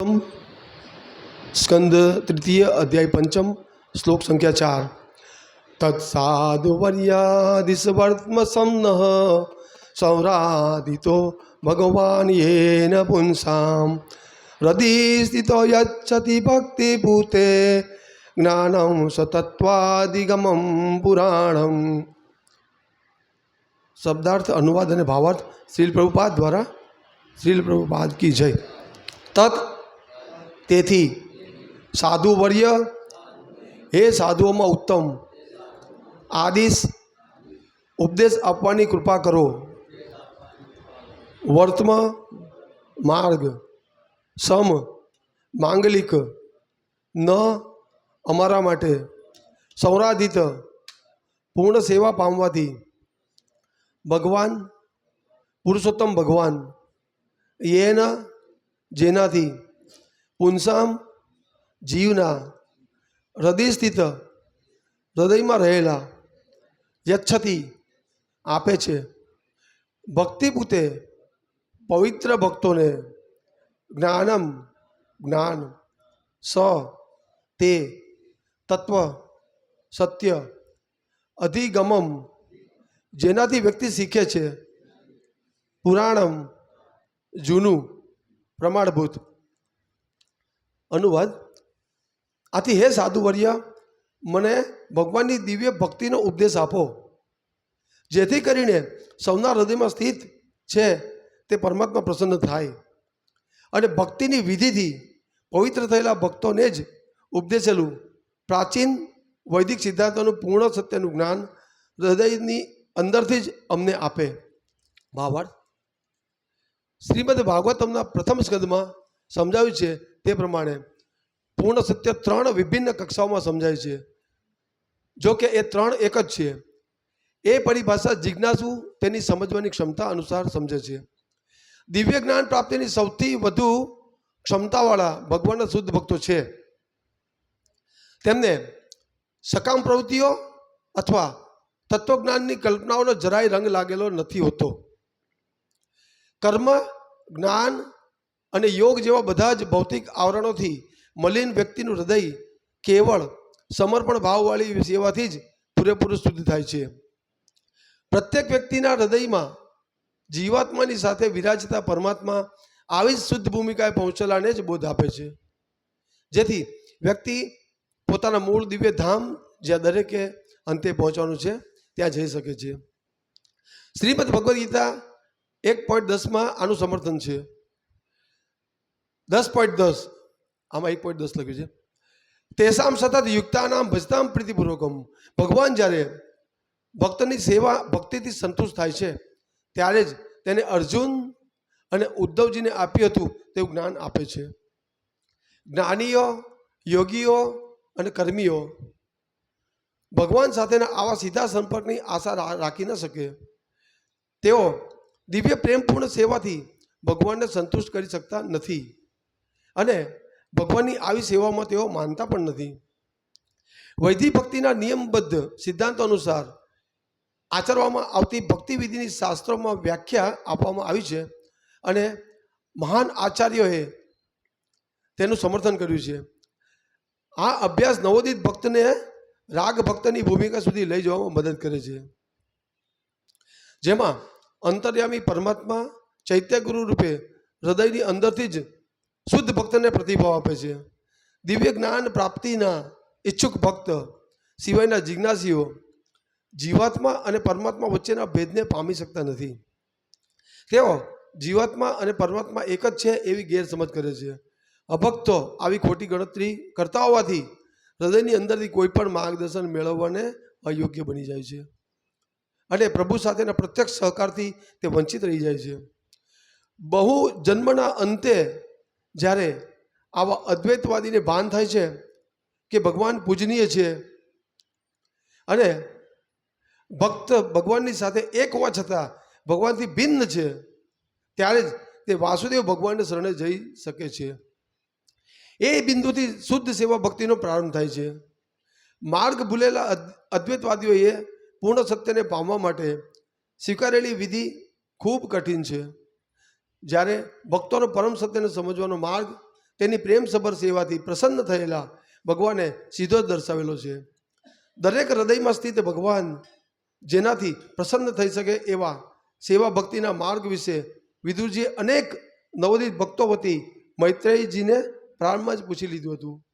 સ્કંદ તૃતીય અધ્યાય પંચમ શ્લોક સંખ્યા ચાર તત્સાધુવર્યાદિસ્વર્ત્મ સમન સંરાધિતો ભગવાન યેન પુંસામ હૃદય સ્થિતો યચ્છતિ ભક્તિભૂતે જ્ઞાનમ સતત્વાદિગમમ પુરાણમ શબ્દાર્થ અનુવાદ અને ભાવાર્થ શ્રીલ પ્રભુપાદ દ્વારા શ્રીલ પ્રભુપાદ કી જય તત તેથી સાધુ વર્ય, હે સાધુઓમાં ઉત્તમ. આદિશ ઉપદેશ આપવાની કૃપા કરો. વર્તમાં માર્ગ, સમ, માંગલિક, ન, અમારા માટે. સૌરાધિત પૂર્ણ સેવા પામવાથી. ભગવાન, પુરુષોત્તમ ભગવાન યેન જેનાથી. પુંસામ જીવના હૃદય સ્થિત હૃદયમાં રહેલા યચ્છતિ આપે છે. ભક્તિપૂતે પવિત્ર ભક્તોને જ્ઞાનમ જ્ઞાન સ તે તત્વ સત્ય અધિગમમ જેનાથી વ્યક્તિ શીખે છે. પુરાણમ જૂનું પ્રમાણભૂત અનુવાદ. આથી હે સાધુવર્ય, મને ભગવાનની દિવ્ય ભક્તિનો ઉપદેશ આપો. જેથી કરીને સૌના હૃદયમાં સ્થિત છે તે પરમાત્મા પ્રસન્ન થાય. અને ભક્તિની વિધિથી પવિત્ર થયેલા ભક્તોને જ ઉપદેશેલું પ્રાચીન વૈદિક સિદ્ધાંતોનું પૂર્ણ સત્યનું જ્ઞાન હૃદયની અંદરથી જ અમને આપે. ભાવાર્થ શ્રીમદ ભાગવતમના પ્રથમ સ્કંદમાં સમજાવ્યું છે તે પ્રમાણે પૂર્ણ સત્ય ત્રણ વિભિન્ન કક્ષાઓમાં સમજાય છે. જો કે એ ત્રણ એક જ છે. એ પરિભાષા જિજ્ઞાસુ તેની સમજવાની ક્ષમતા અનુસાર સમજે છે. દિવ્ય જ્ઞાન પ્રાપ્તિની સૌથી વધુ ક્ષમતાવાળા ભગવાનના શુદ્ધ ભક્તો છે. તેમને સકામ પ્રવૃત્તિઓ અથવા તત્વજ્ઞાનની કલ્પનાઓનો જરાય રંગ લાગેલો નથી હોતો. કર્મ, જ્ઞાન અને યોગ જેવા બધા જ ભૌતિક આવરણોથી મલિન વ્યક્તિનું હૃદય કેવળ સમર્પણ ભાવવાળી સેવાથી જ પૂરેપૂરું શુદ્ધ થાય છે. પ્રત્યેક વ્યક્તિના હૃદયમાં જીવાત્માની સાથે વિરાજતા પરમાત્મા આવી જ શુદ્ધ ભૂમિકાએ પહોંચેલાને જ બોધ આપે છે. જેથી વ્યક્તિ પોતાના મૂળ દિવ્ય ધામ જ્યાં દરેકે અંતે પહોંચવાનું છે, ત્યાં જઈ શકે છે. શ્રીમદ ભગવદ્ ગીતા એક પોઈન્ટ દસમાં આનું સમર્થન છે. દસ પોઈન્ટ દસ. આમાં એક પોઈન્ટ દસ લખ્યું છે. તેસામ સતત યુક્તાનામ ભજતામ પ્રીતિપૂર્વકમ. ભગવાન જ્યારે ભક્તની સેવા, ભક્તિથી સંતુષ્ટ થાય છે, ત્યારે જ તેને અર્જુન અને ઉદ્ધવજીને આપ્યું હતું, તેવું જ્ઞાન આપે છે. જ્ઞાનીઓ, યોગીઓ અને કર્મીઓ, ભગવાન સાથેના આવા સીધા સંપર્કની આશા રાખી ન શકે. તેઓ દિવ્ય પ્રેમપૂર્ણ સેવાથી ભગવાનને સંતુષ્ટ કરી શકતા નથી. અને ભગવાનની આવી સેવામાં તેઓ માનતા પણ નથી. વૈધિક ભક્તિના નિયમબદ્ધ સિદ્ધાંતો અનુસાર આચરવામાં આવતી ભક્તિવિધિની શાસ્ત્રોમાં વ્યાખ્યા આપવામાં આવી છે અને મહાન આચાર્યોએ તેનું સમર્થન કર્યું છે. આ અભ્યાસ નવોદિત ભક્તને રાગ ભક્તની ભૂમિકા સુધી લઈ જવામાં મદદ કરે છે. જેમાં અંતર્યામી પરમાત્મા ચૈત્ય ગુરુ રૂપે હૃદયની અંદરથી જ શુદ્ધ ભક્તને પ્રતિભાવ આપે છે. દિવ્ય જ્ઞાન પ્રાપ્તિના ઈચ્છુક ભક્ત સિવાયના જિજ્ઞાસીઓ જીવાત્મા અને પરમાત્મા વચ્ચેના ભેદને પામી શકતા નથી. તેઓ જીવાત્મા અને પરમાત્મા એક જ છે એવી ગેરસમજ કરે છે. અભક્તો આવી ખોટી ગણતરી કરતા હોવાથી હૃદયની અંદરથી કોઈ પણ માર્ગદર્શન મેળવવાને અયોગ્ય બની જાય છે. અને પ્રભુ સાથેના પ્રત્યક્ષ સહકારથી તે વંચિત રહી જાય છે. બહુ જન્મના અંતે જ્યારે આવા અદ્વૈતવાદીને ભાન થાય છે કે ભગવાન પૂજનીય છે અને ભક્ત ભગવાનની સાથે એક હોવા છતાં ભગવાનથી ભિન્ન છે, ત્યારે જ તે વાસુદેવ ભગવાનને શરણે જઈ શકે છે. એ બિંદુથી શુદ્ધ સેવા ભક્તિનો પ્રારંભ થાય છે. માર્ગ ભૂલેલા અદ- અદ્વૈતવાદીઓએ પૂર્ણ સત્યને પામવા માટે સ્વીકારેલી વિધિ ખૂબ કઠિન છે. જ્યારે ભક્તોનો પરમ સત્યને સમજવાનો માર્ગ તેની પ્રેમસભર સેવાથી પ્રસન્ન થયેલા ભગવાને સીધો જ દર્શાવેલો છે. દરેક હૃદયમાં સ્થિત ભગવાન જેનાથી પ્રસન્ન થઈ શકે એવા સેવા ભક્તિના માર્ગ વિશે વિદુરજીએ અનેક નવોદિત ભક્તો વતી મૈત્રેયજીને પ્રારંભમાં જ પૂછી લીધું હતું.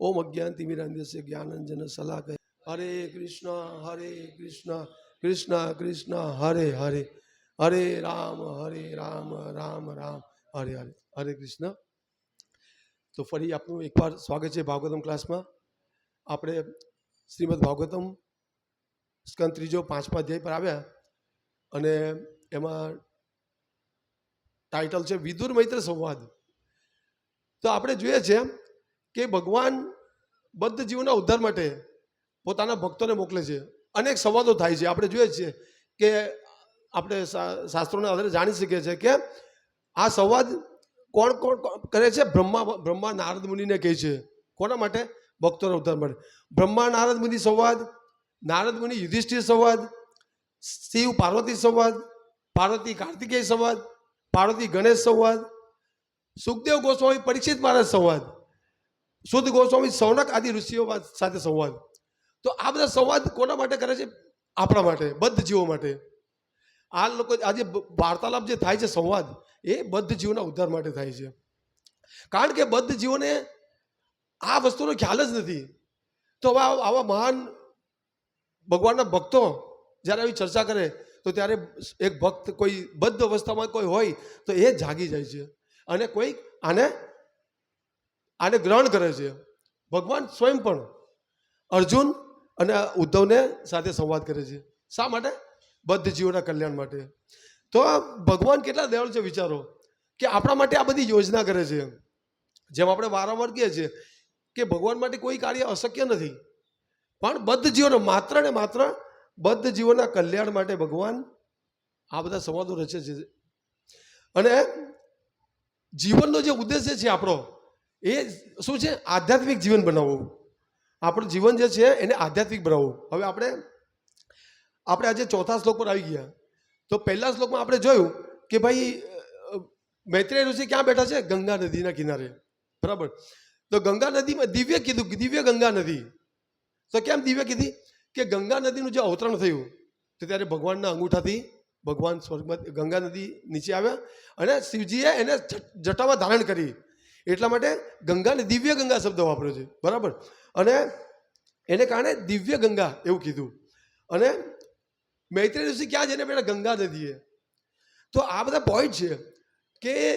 ઓમ અજ્ઞાન તિમિરાંદ્યસ્ય જ્ઞાનંજન સલાહ કહે. હરે કૃષ્ણ હરે કૃષ્ણ કૃષ્ણ કૃષ્ણ, હરે હરે. હરે રામ હરે રામ રામ રામ. હરે હરે હરે કૃષ્ણ. તો ફરી આપનું એકવાર સ્વાગત છે ભાગવતમ ક્લાસમાં. આપણે શ્રીમદ ભાગવતમ સ્કંદ ત્રીજો પાંચમા અધ્યાય પર આવ્યા અને એમાં ટાઇટલ છે વિદુર મૈત્ર સંવાદ. તો આપણે જોઈએ છે કે ભગવાન બદ્ધ જીવોના ઉદ્ધાર માટે પોતાના ભક્તોને મોકલે છે. અનેક સંવાદો થાય છે. આપણે જોઈએ છીએ કે આપણે શાસ્ત્રોના આધારે જાણી શકીએ છીએ કે આ સંવાદ કોણ કોણ કરે છે? બ્રહ્મા બ્રહ્મા નારદ મુનિને કહે છે. કોના માટે? ભક્તોના ઉદ્ધાર માટે. બ્રહ્મા નારદ મુનિ સંવાદ, નારદ મુનિ યુધિષ્ઠિર સંવાદ, શિવ પાર્વતી સંવાદ, પાર્વતી કાર્તિકેય સંવાદ, પાર્વતી ગણેશ સંવાદ, સુખદેવ ગોસ્વામી પરીક્ષિત મહારાજ સંવાદ, શુદ્ધ ગોસ્વામી સૌનક આદિ ઋષિઓ સાથે સંવાદ. તો આ બધા સંવાદ કોના માટે કરે છે? આપણા માટે, બદ્ધ જીવો માટે. આ લોકો આજે વાર્તાલાપ જે થાય છે સંવાદ, એ બદ્ધ જીવોના ઉદ્ધાર માટે થાય છે. કારણ કે બદ્ધ જીવોને આ વસ્તુનો ખ્યાલ જ નથી. તો હવે આવા મહાન ભગવાનના ભક્તો જ્યારે આવી ચર્ચા કરે, તો ત્યારે એક ભક્ત કોઈ બદ્ધ અવસ્થામાં કોઈ હોય, તો એ જાગી જાય છે અને કોઈ આને આને ગ્રહણ કરે છે. ભગવાન સ્વયં પણ અર્જુન અને ઉદ્ધવને સાથે સંવાદ કરે છે. શા માટે? બદ્ધ જીવોના કલ્યાણ માટે. તો ભગવાન કેટલા દયાળુ છે વિચારો કે આપણા માટે આ બધી યોજના કરે છે. જેમ આપણે વારંવાર કહીએ છીએ કે ભગવાન માટે કોઈ કાર્ય અશક્ય નથી. પણ બદ્ધ જીવોને માત્ર ને માત્ર બદ્ધ જીવોના કલ્યાણ માટે ભગવાન આ બધા સંવાદો રચે છે. અને જીવનનો જે ઉદ્દેશ્ય છે આપણો, એ શું છે? આધ્યાત્મિક જીવન બનાવવું. આપણું જીવન જે છે એને આધ્યાત્મિક બનાવવું. હવે આપણે આપણે આજે ચોથા શ્લોક પર આવી ગયા. તો પહેલા શ્લોકમાં આપણે જોયું કે ભાઈ મૈત્રી ઋષિ ક્યાં બેઠા છે? ગંગા નદીના કિનારે. બરાબર? તો ગંગા નદીમાં દિવ્ય કીધું, દિવ્ય ગંગા નદી. તો કેમ દિવ્ય કીધી? કે ગંગા નદીનું જે અવતરણ થયું, તો ત્યારે ભગવાનના અંગૂઠાથી ભગવાન સ્વર્ગમાં ગંગા નદી નીચે આવ્યા અને શિવજીએ એને જટ- જટામાં ધારણ કરી. એટલા માટે ગંગાને દિવ્ય ગંગા શબ્દ વાપર્યો છે. બરાબર? અને એને કારણે દિવ્ય ગંગા એવું કીધું. અને મૈત્રી ઋષિ ક્યાં જઈને બેઠા ગંગા નદીએ? તો આ બધા પોઈન્ટ છે કે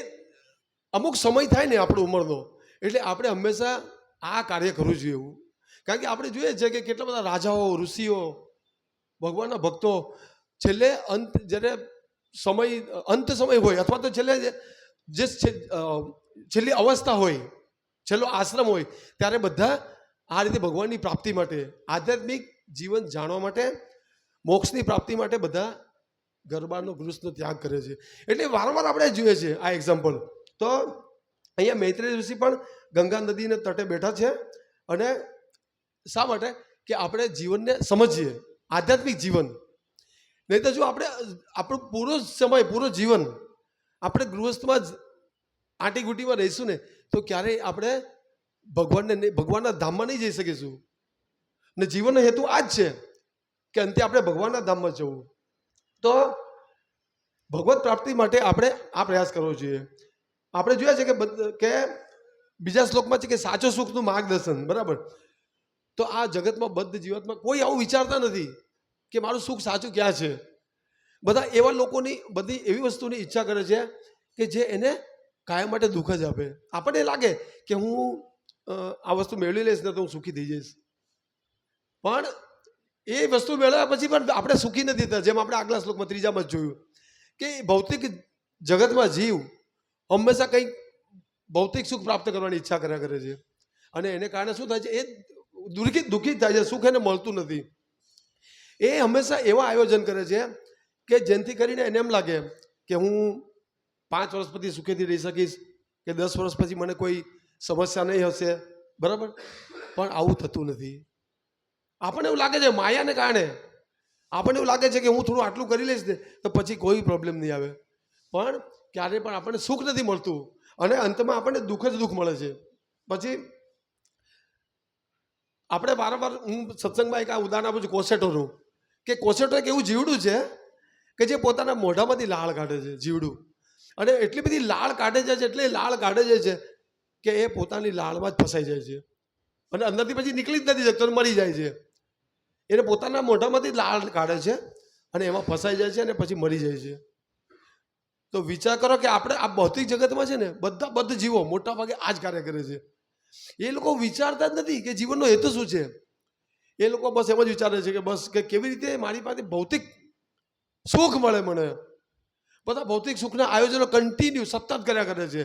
અમુક સમય થાય ને આપણો ઉંમરનો, એટલે આપણે હંમેશા આ કાર્ય કરવું જોઈએ એવું. કારણ કે આપણે જોઈએ છે કે કેટલા બધા રાજાઓ, ઋષિઓ, ભગવાનના ભક્તો છેલ્લે અંત, જ્યારે સમય, અંત સમય હોય અથવા તો છેલ્લે જે છે- છેલ્લી અવસ્થા હોય, છેલ્લો આશ્રમ હોય, ત્યારે બધા આ રીતે ભગવાનની પ્રાપ્તિ માટે આધ્યાત્મિક જીવન જાણવા માટે મોક્ષની પ્રાપ્તિ માટે બધા ગરબાનો ગૃહસ્થનો ત્યાગ કરે છે. એટલે વારંવાર આપણે જોઈએ છીએ આ એક્ઝામ્પલ તો અહીંયા મૈત્રી ઋષિ પણ ગંગા નદીને તટે બેઠા છે અને શા માટે? કે આપણે જીવનને સમજીએ, આધ્યાત્મિક જીવન. નહીં તો જો આપણે આપણું પૂરો સમય, પૂરો જીવન આપણે ગૃહસ્થમાં જ આંટીઘૂંટીમાં રહીશું ને, તો ક્યારેય આપણે ભગવાનને ભગવાનના ધામમાં નહીં જઈ શકીશું. ને જીવનનો હેતુ આ જ છે. કે અંતે આપણે ભગવાનના ધામમાં જવું. તો ભગવત પ્રાપ્તિ માટે આપણે આ પ્રયાસ કરવો જોઈએ. આપણે જોયા છે કે કે બીજા શ્લોકમાં છે કે સાચો સુખનું માર્ગદર્શન, બરાબર? તો આ જગતમાં બદ્ધ જીવનમાં કોઈ આવું વિચારતા નથી કે મારું સુખ સાચું ક્યાં છે? બધા એવા લોકોની બધી એવી વસ્તુની ઈચ્છા કરે છે કે જે એને કાયમ માટે દુઃખ જ આપે. આપણને લાગે કે હું આ વસ્તુ મેળવી લઈશ ને તો હું સુખી થઈ જઈશ. પણ એ વસ્તુ મેળવ્યા પછી પણ આપણે સુખી નથી થતા. જેમ આપણે આગલા શ્લોકમાં ત્રીજામાં જોયું કે ભૌતિક જગતમાં જીવ હંમેશા કંઈક ભૌતિક સુખ પ્રાપ્ત કરવાની ઈચ્છા કર્યા કરે છે. અને એને કારણે શું થાય છે? એ દુઃખી દુઃખી થાય છે. સુખ એને મળતું નથી. એ હંમેશા એવા આયોજન કરે છે કે જેનાથી કરીને એને એમ લાગે કે હું પાંચ વર્ષ પછી સુખેથી રહી શકીશ, કે દસ વર્ષ પછી મને કોઈ સમસ્યા નહીં હશે. બરાબર? પણ આવું થતું નથી. આપણને એવું લાગે છે, માયાને કારણે. આપણને એવું લાગે છે કે હું થોડું આટલું કરી લઈશ તો પછી કોઈ પ્રોબ્લેમ નહીં આવે. પણ ક્યારે પણ આપણને સુખ નથી મળતું અને અંતમાં આપણને દુઃખ જ દુઃખ મળે છે. પછી આપણે વારંવાર, હું સત્સંગમાં એક આ ઉદાહરણ આપું છું, કોસેટોનું. કે કોસેટો એક એવું જીવડું છે કે જે પોતાના મોઢામાંથી લાળ કાઢે છે, જીવડું. અને એટલી બધી લાળ કાઢે જાય છે એટલે લાળ કાઢે જાય છે કે એ પોતાની લાળમાં જ ફસાઈ જાય છે. અને અંદરથી પછી નીકળી જ નથી શકતો મરી જાય છે. એને પોતાના મોઢામાંથી લાળ કાઢે છે અને એમાં ફસાઈ જાય છે અને પછી મરી જાય છે. તો વિચાર કરો કે આપણે આ ભૌતિક જગતમાં છે ને બધા બધ જીવો મોટા ભાગે આ જ કાર્ય કરે છે. એ લોકો વિચારતા જ નથી કે જીવનનો હેતુ શું છે? એ લોકો બસ એમ જ વિચારે છે કે બસ કે કેવી રીતે મારી પાસે ભૌતિક સુખ મળે મને. બધા ભૌતિક સુખના આયોજનો કન્ટિન્યુ સતત કર્યા કરે છે.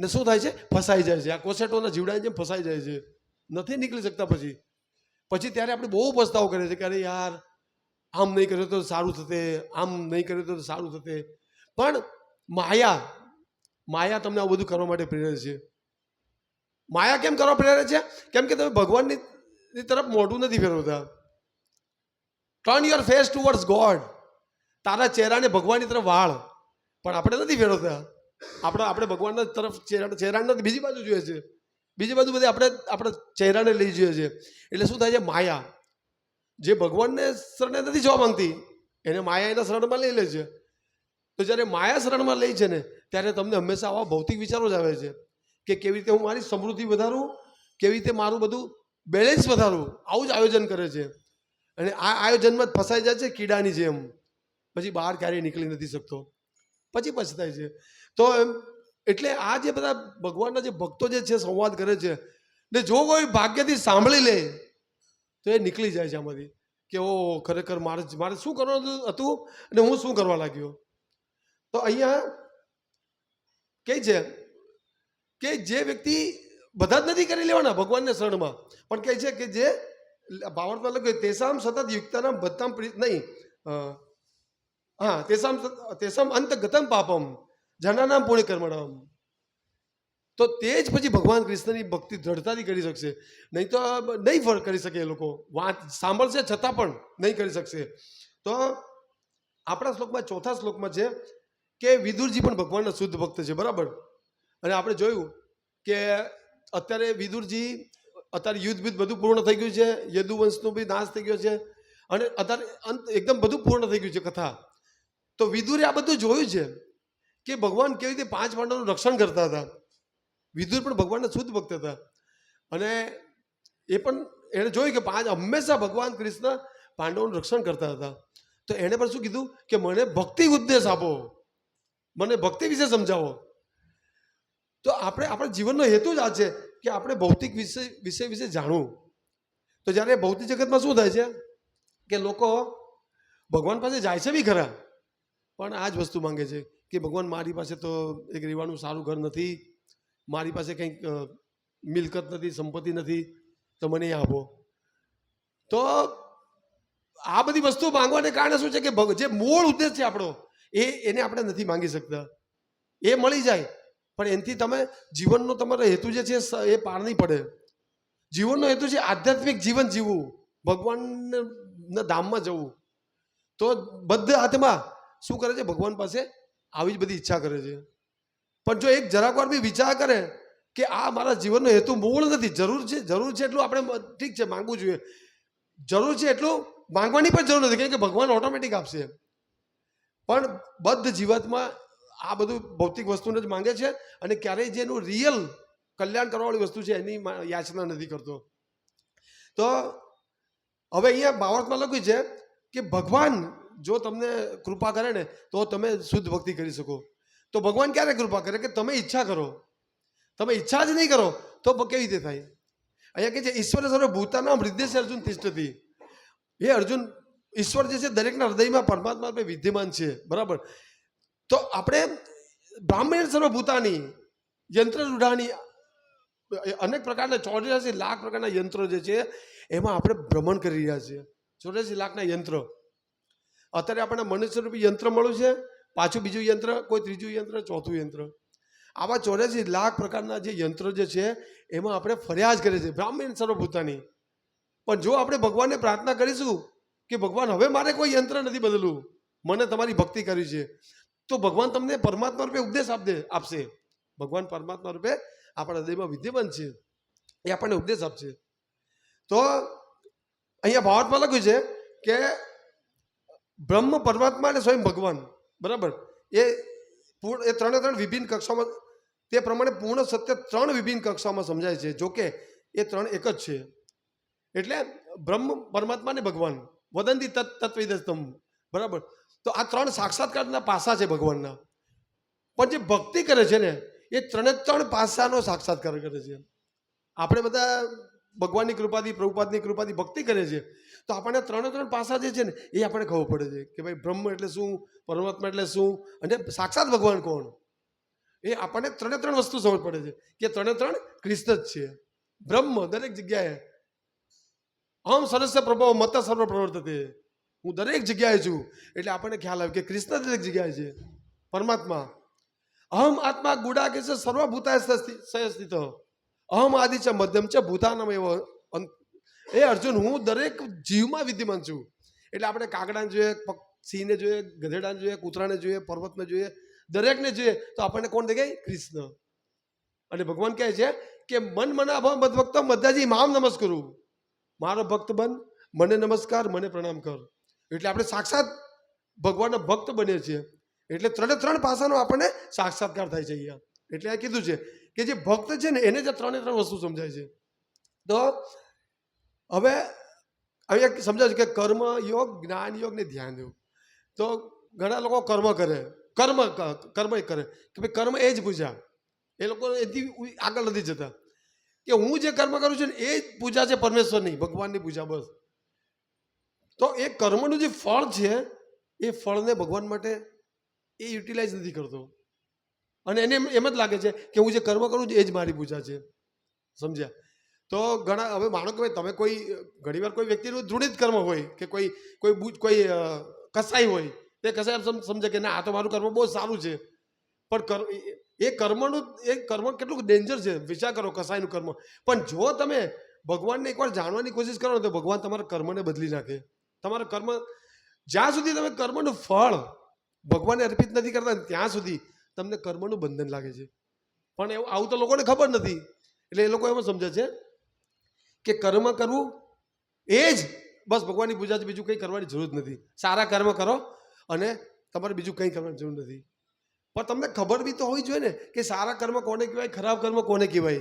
ને શું થાય છે? ફસાઈ જાય છે. આ કોસેટોના જીવડાની જેમ ફસાઈ જાય છે. નથી નીકળી શકતા પછી. પછી ત્યારે આપણે બહુ પસ્તાવો કરે છે કે અરે યાર, આમ નહીં કર્યો તો સારું થશે આમ નહીં કર્યું તો સારું થશે પણ માયા માયા તમને આવું બધું કરવા માટે પ્રેરે છે. માયા કેમ કરવા પ્રેરે છે? કેમ કે તમે ભગવાનની તરફ મોઢું નથી ફેરવતા. Turn your face towards God તારા ચહેરાને ભગવાનની તરફ વાળ. પણ આપણે નથી ફેરવતા. આપણે આપણે ભગવાનના તરફ ચહેરા ચહેરા નથી, બીજી બાજુ જોઈએ છે. બીજી બાજુ બધી આપણે, આપણા ચહેરાને લઈ જઈએ છીએ. એટલે શું થાય છે? માયા. જે ભગવાનને શરણે નથી જવા માંગતી, એને માયા એના શરણમાં લઈ લે છે. તો જ્યારે માયા શરણમાં લઈ છે ને, ત્યારે તમને હંમેશા આવા ભૌતિક વિચારો જ આવે છે કે કેવી રીતે હું મારી સમૃદ્ધિ વધારું, કેવી રીતે મારું બધું બેલેન્સ વધારું. આવું જ આયોજન કરે છે. અને આ આયોજનમાં જ ફસાઈ જાય છે કીડાની જેમ. પછી બહાર ક્યારેય નીકળી નથી શકતો. પછી પછતાય છે. તો એમ એટલે આ જે બધા ભગવાનના જે ભક્તો જે છે, સંવાદ કરે છે, ને જો કોઈ ભાગ્યથી સાંભળી લે, તો એ નીકળી જાય છે આમાંથી કે ઓ ખરેખર મારે મારે શું કરવાનું હતું અને હું શું કરવા લાગ્યો? તો અહીંયા કે છે કે જે વ્યક્તિ બધા જ નથી કરી લેવાના ભગવાનને શરણમાં, પણ કહે છે કે જે ભાવાર્થમાં લખ્યું તેસામ સતત યુક્તાના બધામ પ્રીત નહીં હા, તેસામ તેસામ અંત ગતમ પાપમ જનાનામ પુણ્ય કર્મણામ. તો તે જ પછી ભગવાન કૃષ્ણની ભક્તિ દ્રઢતાથી કરી શકશે. નહીં તો નહીં ફર, કરી શકે એ લોકો. વાત સાંભળશે છતાં પણ નહીં કરી શકશે. તો આપણા શ્લોકમાં, ચોથા શ્લોકમાં છે કે વિદુરજી પણ ભગવાનના શુદ્ધ ભક્ત છે, બરાબર? અને આપણે જોયું કે અત્યારે વિદુરજી, અત્યારે યુદ્ધ બુદ્ધ બધું પૂર્ણ થઈ ગયું છે, યદુવંશનો બી નાશ થઈ ગયો છે, અને અત્યારે અંત, એકદમ બધું પૂર્ણ થઈ ગયું છે કથા. તો વિદુરે આ બધું જોયું છે. કે ભગવાન કેવી રીતે પાંચ પાંડવનું રક્ષણ કરતા હતા? વિદુર પણ ભગવાનના શુદ્ધ ભક્ત હતા. અને એ પણ એણે જોયું કે પાંચ, હંમેશા ભગવાન કૃષ્ણ પાંડવોનું રક્ષણ કરતા હતા. તો એણે પણ શું કીધું? કે મને ભક્તિ ઉપદેશ આપો. મને ભક્તિ વિશે સમજાવો. તો આપણે, આપણા જીવનનો હેતુ જ આ છે કે આપણે ભૌતિક વિષય વિષય વિશે જાણવું. તો જ્યારે ભૌતિક જગતમાં શું થાય છે? કે લોકો ભગવાન પાસે જાય છે બી ખરા, પણ આ જ વસ્તુ માંગે છે. કે ભગવાન મારી પાસે તો એક રહેવાનું સારું ઘર નથી, મારી પાસે કંઈક મિલકત નથી, સંપત્તિ નથી, તો મને આપો. તો આ બધી વસ્તુ માંગવાને કારણે શું છે કે જે મૂળ ઉદ્દેશ છે આપણો, એ એને આપણે નથી માંગી શકતા. એ મળી જાય, પણ એનાથી તમે જીવનનો તમારો હેતુ જે છે એ પાર નહીં પડે. જીવનનો હેતુ છે આધ્યાત્મિક જીવન જીવવું, ભગવાનના ધામમાં જવું. તો બધા હાથમાં શું કરે છે? ભગવાન પાસે આવી જ બધી ઈચ્છા કરે છે. પણ જો એક જરાક વાર બી વિચાર કરે કે આ મારા જીવનનો હેતુ મૂળ નથી, જરૂર છે જરૂર છે એટલું આપણે ઠીક છે, માંગવું જોઈએ. જરૂર છે એટલું માંગવાની પણ જરૂર નથી કારણ કે ભગવાન ઓટોમેટિક આપશે. પણ બદ્ધ જીવતમાં આ બધું ભૌતિક વસ્તુને જ માંગે છે અને ક્યારેય જેનું રિયલ કલ્યાણ કરવાવાળી વસ્તુ છે એની યાચના નથી કરતો. તો હવે અહીંયા ભાવાર્થમાં લખ્યું છે કે ભગવાન જો તમને કૃપા કરે ને, તો તમે શુદ્ધ ભક્તિ કરી શકો. તો ભગવાન ક્યારે કૃપા કરે? કે તમે ઈચ્છા કરો. તમે ઈચ્છા જ નહીં કરો, તો કેવી રીતે થાય? અહીંયા કે છે, ઈશ્વર સર્વ ભૂતાના હૃદય અર્જુન તિષ્ઠથી. એ અર્જુન, ઈશ્વર જે છે, દરેકના હૃદયમાં પરમાત્મા રૂપે વિદ્યમાન છે. બરાબર? તો આપણે બ્રાહ્મણ સર્વ ભૂતાની યંત્ર રૂઢાની અનેક પ્રકારના ચોર્યાસી લાખ પ્રકારના યંત્રો જે છે, એમાં આપણે ભ્રમણ કરી રહ્યા છીએ. ચોર્યાસી લાખના યંત્ર. અત્યારે આપણને મનુષ્યરૂપી યંત્ર મળ્યું છે, પાછું બીજું યંત્ર, કોઈ ત્રીજું યંત્ર, ચોથું યંત્ર. આવા ચોર્યાસી લાખ પ્રકારના જે યંત્રો જે છે, એમાં આપણે ફરિયાદ કરીએ છીએ, બ્રાહ્મણ સર્વભૂતાની. પણ જો આપણે ભગવાનને પ્રાર્થના કરીશું કે ભગવાન, હવે મારે કોઈ યંત્ર નથી બદલવું, મને તમારી ભક્તિ કરવી છે, તો ભગવાન તમને પરમાત્મા રૂપે ઉપદેશ આપદે આપશે. ભગવાન પરમાત્મા રૂપે આપણા હૃદયમાં વિદ્યમાન છે, એ આપણને ઉપદેશ આપશે. તો અહીંયા ભાવાર્થમાં લખ્યું છે કે બ્રહ્મ પરમાત્મા અને સ્વયં ભગવાન, બરાબર? એ પૂર્ણ એ ત્રણે ત્રણ વિભિન્ન કક્ષામાં, તે પ્રમાણે પૂર્ણ સત્ય ત્રણ વિભિન્ન કક્ષામાં સમજાય છે. જોકે એ ત્રણ એક જ છે. એટલે બ્રહ્મ પરમાત્મા અને ભગવાન, વદંતી તત્, તત્વિદસ્તમ, બરાબર? તો આ ત્રણ સાક્ષાત્કારના પાસા છે ભગવાનના. પણ જે ભક્તિ કરે છે ને, એ ત્રણે ત્રણ પાસાનો સાક્ષાત્કાર કરે છે. આપણે બધા ભગવાનની કૃપાથી, પ્રભુપાદની કૃપાથી ભક્તિ કરે છે, તો આપણને ત્રણે ત્રણ પાસા જે છે ને, એ આપણે ખબર પડે છે કે ભાઈ બ્રહ્મ એટલે શું, પરમાત્મા એટલે શું, અને સાક્ષાત ભગવાન કોણ? એ આપણને ત્રણે ત્રણ વસ્તુ સમજ પડે છે કે ત્રણે ત્રણ ક્રિસ્ત જ છે. બ્રહ્મ દરેક જગ્યાએ અહમ સરસ્ય પ્રભાવ, મત સર્વ પ્રવર્તતે. હું દરેક જગ્યાએ છું, એટલે આપણને ખ્યાલ આવે કે કૃષ્ણ દરેક જગ્યાએ છે. પરમાત્મા, અહમ આત્મા ગુડા કે સર્વભૂતાય સ્થિત અહમ આદિ છે છે ભૂતાનમ એવો એ અર્જુન, હું દરેક જીવમાં વિદ્યમાન છું. એટલે આપણે કાગડાને જોઈએ સિંહને જોઈએ, ગધેડાને જોઈએ, કૂતરાને જોઈએ, પર્વતને જોઈએ, દરેકને જોઈએ, તો આપણને કોણ દેખાય કૃષ્ણ. અને ભગવાન કહે છે કે, મન મના ભાવ મદ ભક્ત મદાજી મામ નમસ્કરું. મારો ભક્ત બન, મને નમસ્કાર, મને પ્રણામ કર. એટલે આપણે સાક્ષાત ભગવાનના ભક્ત બને છીએ. એટલે ત્રણે ત્રણ પાસાનો આપણને સાક્ષાત્કાર થાય છે અહીંયા. એટલે આ કીધું છે કે જે ભક્ત છે ને, એને જ ત્રણે ત્રણ વસ્તુ સમજાય છે. તો હવે અહીંયા સમજાય છે કે કર્મ યોગ, જ્ઞાન યોગ ને ધ્યાન યોગ. તો ઘણા લોકો કર્મ કરે, કર્મ કર્મ એ કરે. કે ભાઈ કર્મ એ જ પૂજા. એ લોકો એથી આગળ નથી જતા. કે હું જે કર્મ કરું છું ને, એ જ પૂજા છે પરમેશ્વરની, ભગવાનની પૂજા, બસ. તો એ કર્મનું જે ફળ છે, એ ફળને ભગવાન માટે એ યુટિલાઇઝ નથી કરતો. અને એને એમ જ લાગે છે કે હું જે કર્મ કરું છું, એ જ મારી પૂજા છે. સમજ્યા? તો ઘણા હવે માનો કે ભાઈ તમે કોઈ, ઘણીવાર કોઈ વ્યક્તિનું દૃઢિત કર્મ હોય કે કોઈ કોઈ કોઈ કસાઈ હોય, તે કસાઈ એમ સમ- સમજે કે ના, આ તો મારું કર્મ બહુ સારું છે. પણ કર એ- કર્મનું એ કર્મ કેટલું ડેન્જર છે? વિચાર કરો, કસાઈનું કર્મ. પણ જો તમે ભગવાનને એકવાર જાણવાની કોશિશ કરો તો ભગવાન તમારા કર્મને બદલી નાખે. તમારા કર્મ જ્યાં સુધી તમે કર્મનું ફળ ભગવાનને અર્પિત નથી કરતા, ત્યાં સુધી તમને કર્મનું બંધન લાગે છે. પણ એવું, આવું તો લોકોને ખબર નથી. એટલે એ લોકો એમ સમજે છે કે કર્મ કરવું એ જ બસ ભગવાનની પૂજા છે બીજું કંઈ કરવાની જરૂર જ નથી. સારા કર્મ કરો અને તમારે બીજું કંઈ કરવાની જરૂર નથી. પણ તમને ખબર બી તો હોવી જોઈએ ને કે સારા કર્મ કોને કહેવાય, ખરાબ કર્મ કોને કહેવાય?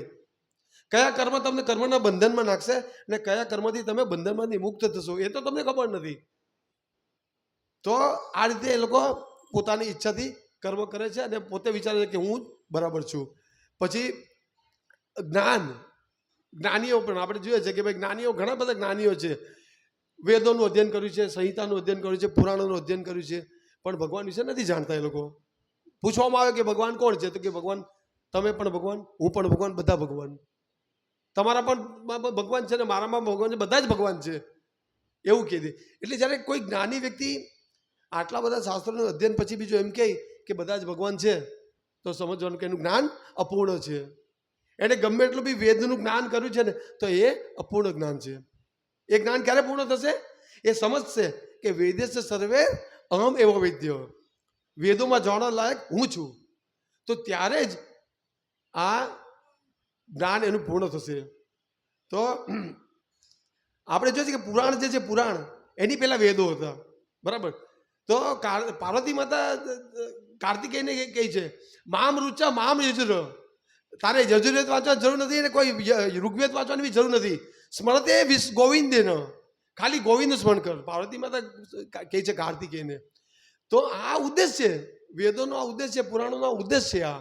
કયા કર્મ તમને કર્મના બંધનમાં નાખશે અને કયા કર્મથી તમે બંધનમાંથી મુક્ત થશો એ તો તમને ખબર નથી. તો આ રીતે એ લોકો પોતાની ઈચ્છાથી કર્મ કરે છે અને પોતે વિચારે છે કે હું બરાબર છું. પછી જ્ઞાન, જ્ઞાનીઓ પણ આપણે જોઈએ છે કે ભાઈ જ્ઞાનીઓ ઘણા બધા જ્ઞાનીઓ છે. વેદોનું અધ્યયન કર્યું છે, સંહિતાનું અધ્યયન કર્યું છે, પુરાણોનું અધ્યયન કર્યું છે. પણ ભગવાન વિશે નથી જાણતા એ લોકો. પૂછવામાં આવે કે ભગવાન કોણ છે? તો કે ભગવાન, તમે પણ ભગવાન, હું પણ ભગવાન, બધા ભગવાન. તમારા પણ ભગવાન છે ને મારામાં ભગવાન છે, બધા જ ભગવાન છે. એવું કહી દે એટલે જ્યારે કોઈ જ્ઞાની વ્યક્તિ આટલા બધા શાસ્ત્રોનું અધ્યયન પછી બીજું એમ કહે કે બધા જ ભગવાન છે, તો સમજવાનું કે એનું જ્ઞાન અપૂર્ણ છે. એને ગમે એટલું બી વેદનું જ્ઞાન કર્યું છે ને, તો એ અપૂર્ણ જ્ઞાન છે. એ જ્ઞાન ક્યારે પૂર્ણ થશે? એ સમજશે કે વેદેશ સર્વે અહમ એવો વૈદ્ય. વેદોમાં જાણવા લાયક હું છું. તો ત્યારે જ આ જ્ઞાન એનું પૂર્ણ થશે. તો આપણે જોઈએ કે પુરાણ જે છે, પુરાણ, એની પહેલાં વેદો હતા. બરાબર? તો પાર્વતી માતા કાર્તિકેયને કહે- છે, મામ રૂચા, મામ યજુર. તારે યજુર્વેદ વાંચવાની જરૂર નથી અને કોઈ ઋગ્વેદ વાંચવાની બી જરૂર નથી. સ્મરતે વિશ ગોવિંદેન. ખાલી ગોવિંદ સ્મરણ કર. પાર્વતી માતા કહે છે કાર્તિકેયને. તો આ ઉદ્દેશ છે વેદોનો આ ઉદ્દેશ છે પુરાણોનો આ ઉદ્દેશ છે આ.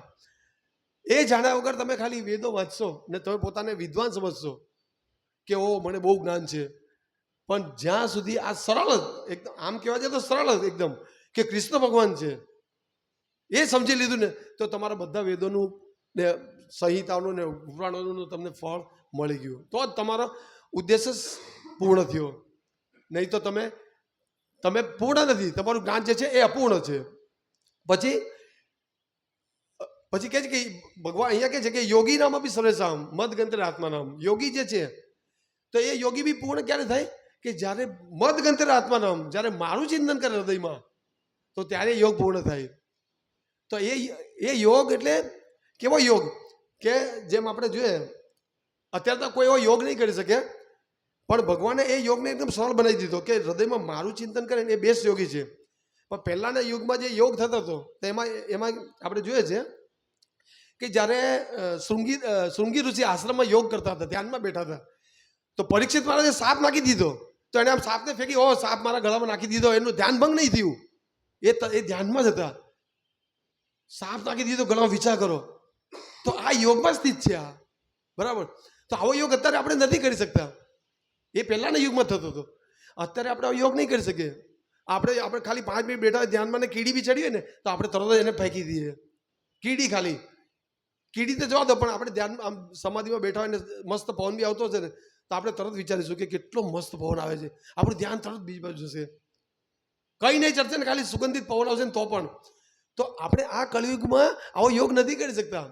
એ જાણ્યા વગર તમે ખાલી વેદો વાંચશો ને તમે પોતાને વિદ્વાન સમજશો કે ઓ મને બહુ જ્ઞાન છે. પણ જ્યાં સુધી આ સરળ જ એકદમ આમ કહેવા જાય તો સરળ જ એકદમ, કે કૃષ્ણ ભગવાન છે. એ સમજી લીધું ને, તો તમારા બધા વેદોનું ને સંહિતાઓનું ને પુરાણોનું તમને ફળ મળી ગયું. તો જ તમારો ઉદ્દેશ પૂર્ણ થયો. નહીં તો તમે તમે પૂર્ણ નથી, તમારું જ્ઞાન જે છે એ અપૂર્ણ છે. પછી પછી કહે છે કે ભગવાન અહીંયા કહે છે કે યોગી નામ બી સર્વેશામ મદ ગંતર આત્મા નામ. યોગી જે છે, તો એ યોગી બી પૂર્ણ ક્યારે થાય? કે જ્યારે મદ ગંતર આત્મા નામ, જ્યારે મારું ચિંતન કરે હૃદયમાં, તો ત્યારે યોગ પૂર્ણ થાય. તો એ એ યોગ એટલે કેવો યોગ? કે જેમ આપણે જોઈએ, અત્યારે તો કોઈ એવો યોગ નહીં કરી શકે, પણ ભગવાને એ યોગને એકદમ સરળ બનાવી દીધો કે હૃદયમાં મારું ચિંતન કરે ને એ બેસ્ટ યોગી છે. પણ પહેલાંના યુગમાં જે યોગ થતો હતો એમાં એમાં આપણે જોઈએ છે કે જ્યારે શૃંગી શૃંગી ઋષિ આશ્રમમાં યોગ કરતા હતા, ધ્યાનમાં બેઠા હતા, તો પરીક્ષિત મહારાજે સાપ નાખી દીધો. તો એને આમ સાપને ફેંકી ઓ સાપ મારા ગળામાં નાખી દીધો. એનું ધ્યાન ભંગ નહીં થયું. એ એ ધ્યાનમાં જ હતા. સાપ નાખી દીધો ગળામાં વિચાર કરો. તો આ યોગમાં સ્થિત છે આ. બરાબર? તો આવો યોગ અત્યારે આપણે નથી કરી શકતા. એ પહેલાંના યુગમાં થતો હતો. અત્યારે આપણે યોગ નહીં કરી શકીએ. આપણે આપણે ખાલી પાંચ મિનિટ બેઠા ધ્યાનમાં ને કીડી બી ચડી હોય ને, તો આપણે તરત જ એને ફેંકી દઈએ. કીડી ખાલી. કીડી તો જવા દો, પણ આપણે ધ્યાન, આમ સમાધિમાં બેઠા હોય ને, મસ્ત પવન બી આવતો હશે ને, તો આપણે તરત વિચારીશું કે કેટલો મસ્ત પવન આવે છે. આપણું ધ્યાન તરત બીજી બાજુ જશે. કંઈ નહીં ચડશે ને, ખાલી સુગંધિત પવન આવશે ને, તો પણ. તો આપણે આ કળિયુગમાં આવો યોગ નથી કરી શકતા.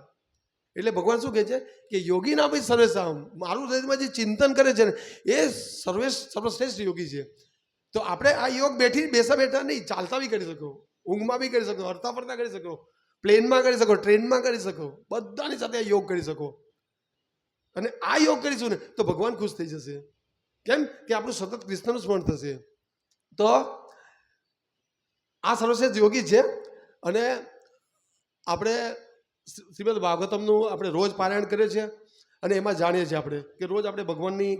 એટલે ભગવાન શું કહે છે કે યોગી ના ભાઈ સર્વેશામ મારું હૃદયમાં જે ચિંતન કરે છે ને, એ સર્વે સર્વશ્રેષ્ઠ યોગી છે. તો આપણે આ યોગ બેઠી બેસા બેઠા નહીં, ચાલતા બી કરી શકો. ઊંઘમાં બી કરી શકો, હરતા ફરતા કરી શકો, પ્લેનમાં કરી શકો, ટ્રેનમાં કરી શકો, બધાની સાથે યોગ કરી શકો. અને આ યોગ કરીશું ને, તો ભગવાન ખુશ થઈ જશે. કેમ કે આપણું સતત કૃષ્ણનું સ્મરણ થશે. તો આ સર્વશ્રેષ્ઠ યોગી છે. અને આપણે શ્રીમદ ભાગવતમનું આપણે રોજ પારાયણ કરીએ છીએ અને એમાં જાણીએ છીએ આપણે કે રોજ આપણે ભગવાનની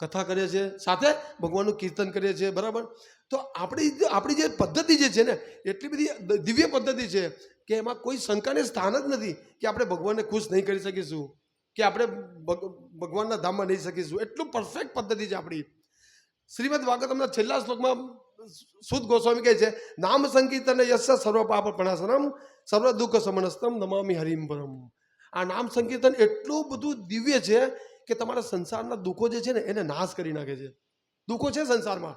કથા કરીએ છીએ, સાથે ભગવાનનું કીર્તન કરીએ છીએ, બરાબર? તો આપણી આપણી જે પદ્ધતિ જે છે ને, એટલી બધી દિવ્ય પદ્ધતિ છે કે એમાં કોઈ શંકાને સ્થાન જ નથી કે આપણે ભગવાનને ખુશ નહીં કરી શકીશું, કે આપણે ભગવાનના ધામમાં નહીં શકીશું. એટલું પરફેક્ટ પદ્ધતિ છે આપણી. શ્રીમદ ભાગવતમના છેલ્લા શ્લોકમાં સુદ ગોસ્વામી કહે છે, નામ સંકીર્તન યશ સર્વ પાપ પ્રણાસનમ સર્વ દુઃખ સમનસ્તમ નમામિ હરિમ પરમ. આ નામ સંકીર્તન એટલું બધું દિવ્ય છે કે તમારા સંસારના દુઃખો જે છે ને, એને નાશ કરી નાખે છે. દુઃખો છે સંસારમાં,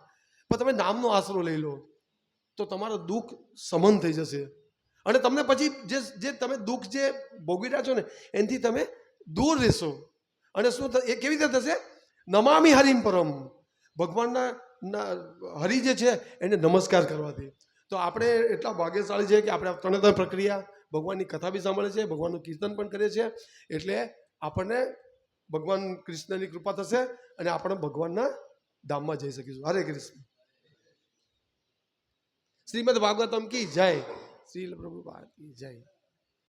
પણ તમે નામનો આશરો લઈ લો, તો તમારું દુઃખ સમન થઈ જશે. અને તમને પછી જે જે તમે દુઃખ જે ભોગવી રહ્યા છો ને, એનાથી તમે દૂર રહેશો. અને શું એ કેવી રીતે થશે? નમામી હરિમ પરમ. ભગવાનના ના, હરિ જે છે, એને નમસ્કાર કરવાથી. તો આપણે એટલા ભાગ્યશાળી છે કે આપણે ત્રણે ત્રણ પ્રક્રિયા ભગવાનની કથા બી સાંભળે છે, ભગવાનનું કીર્તન પણ કરે છે એટલે આપણને ભગવાન કૃષ્ણની કૃપા થશે અને આપણે ભગવાનના ધામમાં જઈ શકીશું. હરે કૃષ્ણ. શ્રીમદ ભાગવતમ કી જય. શ્રી પ્રભુ કી જય.